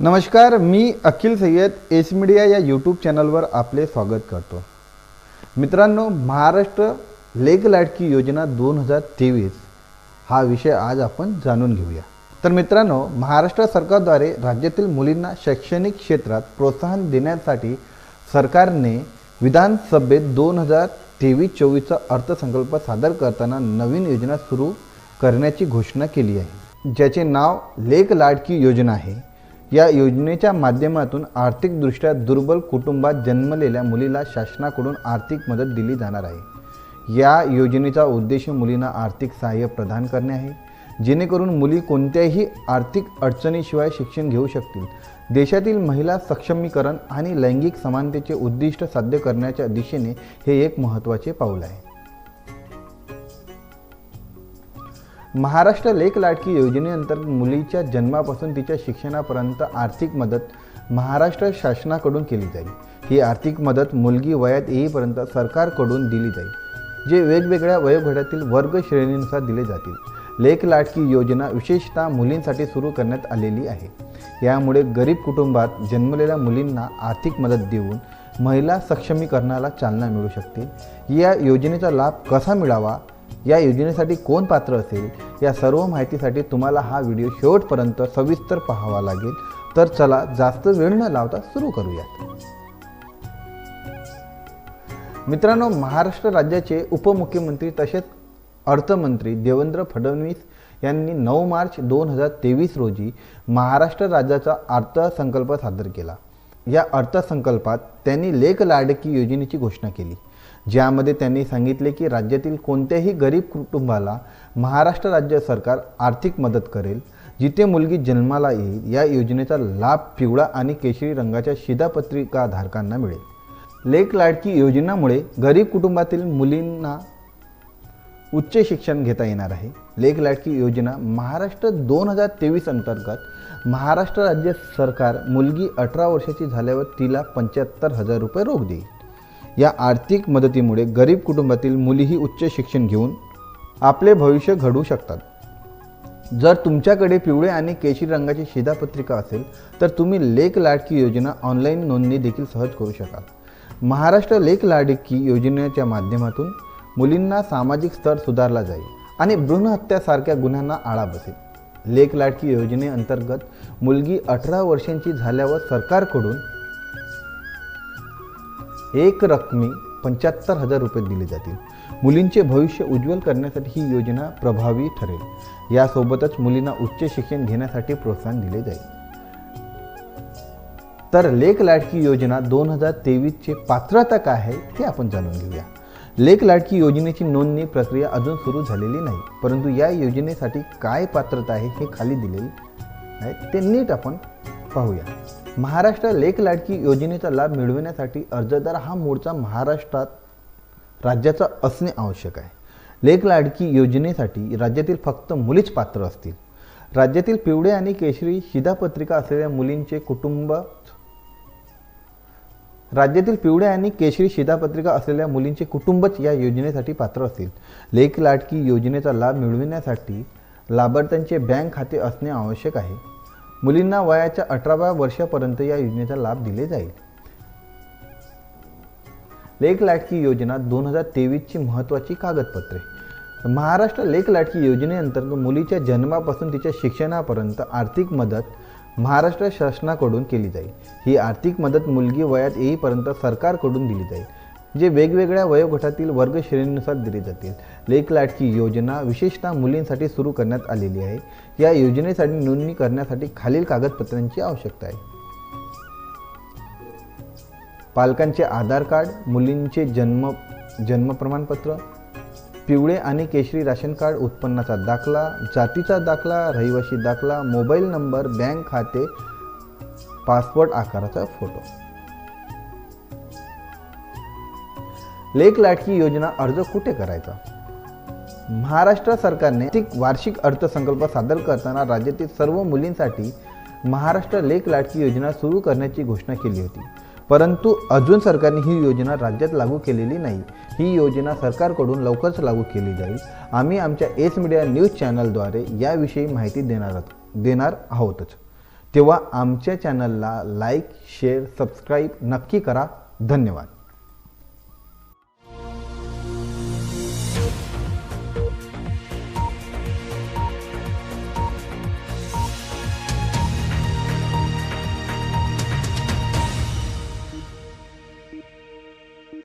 नमस्कार मी Akhil Sayyad S media या यूट्यूब चॅनलवर आपले स्वागत करतो. मित्रांनो महाराष्ट्र लेख लाडकी योजना दोन हजार तेवीस हा विषय आज आपण जाणून घेऊया. तर मित्रांनो महाराष्ट्र सरकारद्वारे राज्यातील मुलींना शैक्षणिक क्षेत्रात प्रोत्साहन देण्यासाठी सरकारने विधानसभेत दोन हजार तेवीस चोवीसचा अर्थसंकल्प सादर करताना नवीन योजना सुरू करण्याची घोषणा केली आहे. ज्याचे नाव लेख लाडकी योजना आहे. या योजनेच्या माध्यमातून आर्थिकदृष्ट्या दुर्बल कुटुंबात जन्मलेल्या मुलीला शासनाकडून आर्थिक मदत दिली जाणार आहे. या योजनेचा उद्देश मुलींना आर्थिक सहाय्य प्रदान करणे आहे. जेणेकरून मुली कोणत्याही आर्थिक अडचणीशिवाय शिक्षण घेऊ शकतील. देशातील महिला सक्षमीकरण आणि लैंगिक समानतेचे उद्दिष्ट साध्य करण्याच्या दिशेने हे एक महत्त्वाचे पाऊल आहे. महाराष्ट्र लेख लाडकी योजनेअंतर्गत मुलीच्या जन्मापासून तिच्या शिक्षणापर्यंत आर्थिक मदत महाराष्ट्र शासनाकडून केली जाईल. ही आर्थिक मदत मुलगी वयात येईपर्यंत सरकारकडून दिली जाईल जे वेगवेगळ्या वयोगटातील वर्ग श्रेणीनुसार दिले जातील. लेख लाडकी योजना विशेषतः मुलींसाठी सुरू करण्यात आलेली आहे. यामुळे गरीब कुटुंबात जन्मलेल्या मुलींना आर्थिक मदत देऊन महिला सक्षमीकरणाला चालना मिळू शकते. या योजनेचा लाभ कसा मिळावा? या योजनेसाठी कोण पात्र असेल या सर्व माहितीसाठी तुम्हाला हा व्हिडिओ शेवटपर्यंत सविस्तर पाहावा लागेल. तर चला जास्त वेळ न लावता सुरू करूयात. मित्रांनो महाराष्ट्र राज्याचे उपमुख्यमंत्री तसेच अर्थमंत्री देवेंद्र फडणवीस यांनी नऊ मार्च दोन हजार तेवीस रोजी महाराष्ट्र राज्याचा अर्थसंकल्प सादर केला. या अर्थसंकल्पात त्यांनी लेख लाडकी योजनेची घोषणा केली. ज्यामध्ये त्यांनी सांगितले की राज्यातील कोणत्याही गरीब कुटुंबाला महाराष्ट्र राज्य सरकार आर्थिक मदत करेल जिथे मुलगी जन्माला येईल या योजनेचा लाभ पिवळा आणि केशरी रंगाच्या शिधापत्रिका धारकांना मिळेल. लेख लाडकी योजनामुळे गरीब कुटुंबातील मुलींना उच्च शिक्षण घेता येणार आहे. लेख लाडकी योजना महाराष्ट्र दोन हजार तेवीस अंतर्गत महाराष्ट्र राज्य सरकार मुलगी अठरा वर्षाची झाल्यावर तिला पंच्याहत्तर हजार रुपये रोख देईल. या आर्थिक मदतीमुळे गरीब कुटुंबातील मुलीही उच्च शिक्षण घेऊन आपले भविष्य घडू शकतात. जर तुमच्याकडे पिवळे आणि केशरी रंगाची शिधापत्रिका असेल तर तुम्ही लेख लाडकी योजना ऑनलाईन नोंदणी देखील सहज करू शकाल. महाराष्ट्र लेख लाडकी योजनेच्या माध्यमातून मुलींना सामाजिक स्तर सुधारला जाईल आणि भ्रूणहत्यासारख्या गुन्ह्यांना आळा बसेल. लेख लाडकी योजनेअंतर्गत मुलगी अठरा वर्षांची झाल्यावर सरकारकडून एक रकमी पंच्याहत्तर हजार रुपये दिले जातील. मुलींचे भविष्य उज्ज्वल करण्यासाठी ही योजना प्रभावी ठरेल. यासोबतच मुलींना उच्च शिक्षण घेण्यासाठी प्रोत्साहन दिले जाईल. तर लेख लाडकी योजना दोन हजार तेवीसचे पात्रता काय आहे ते आपण जाणून घेऊया. लेख लाडकी योजनेची नोंदणी प्रक्रिया अजून सुरू झालेली नाही परंतु या योजनेसाठी काय पात्रता आहे हे खाली दिलेली आहे ते नीट आपण पाहूया. महाराष्ट्र लेख लाडकी योजनेचा लाभ मिळविण्यासाठी अर्जदार हा मूळचा महाराष्ट्रात राज्याचा असणे आवश्यक आहे. लेख लाडकी योजनेसाठी राज्यातील फक्त मुलीच पात्र असतील. राज्यातील पिवळे आणि केशरी शिधापत्रिका असलेल्या मुलींचे कुटुंब राज्यातील पिवळ्या आणि केशरी शिधापत्रिका असलेल्या मुलींचे कुटुंबच या योजनेसाठी पात्र असतील. लेख लाडकी योजनेचा लाभ मिळविण्यासाठी लाभार्थ्यांचे बँक खाते असणे आवश्यक आहे. मुलींना वयाच्या अठराव्या वर्षापर्यंत या योजनेचा लाभ दिले जाईल. लेख लाटकी योजना दोन हजार तेवीसची महत्त्वाची कागदपत्रे. महाराष्ट्र लेख लाटकी योजनेअंतर्गत मुलीच्या जन्मापासून तिच्या शिक्षणापर्यंत आर्थिक मदत महाराष्ट्र शासनाकडून केली जाईल. ही आर्थिक मदत मुलगी वयात येईपर्यंत सरकारकडून दिली जाईल. जे वेगवेगळ्या वयोगटातील वर्ग श्रेणीनुसार दिले जातील. लेक लाडकी योजना विशेषतः मुलींसाठी सुरू करण्यात आलेली आहे. या योजनेसाठी नोंदणी करण्यासाठी खालील कागदपत्रांची आवश्यकता आहे. पालकांचे आधार कार्ड मुलींचे जन्म जन्म प्रमाणपत्र पिवळे आणि केशरी राशन कार्ड उत्पन्नाचा दाखला जातीचा दाखला रहिवाशी दाखला मोबाईल नंबर बँक खाते पासपोर्ट आकाराचा फोटो. लेख लाडकी योजना अर्ज कुठे करायचा? महाराष्ट्र सरकारने वार्षिक अर्थसंकल्प सादर करताना राज्यातील सर्व मुलींसाठी महाराष्ट्र लेख लाडकी योजना सुरू करण्याची घोषणा केली होती. परंतु अजून सरकारने ही योजना राज्यात लागू केलेली नाही. ही योजना सरकारकडून लवकरच लागू केली जाईल. आम्ही आमच्या एस मीडिया न्यूज चॅनलद्वारे याविषयी माहिती देणार देणार आहोतच. तेव्हा आमच्या चॅनलला लाईक शेअर सबस्क्राईब नक्की करा. धन्यवाद.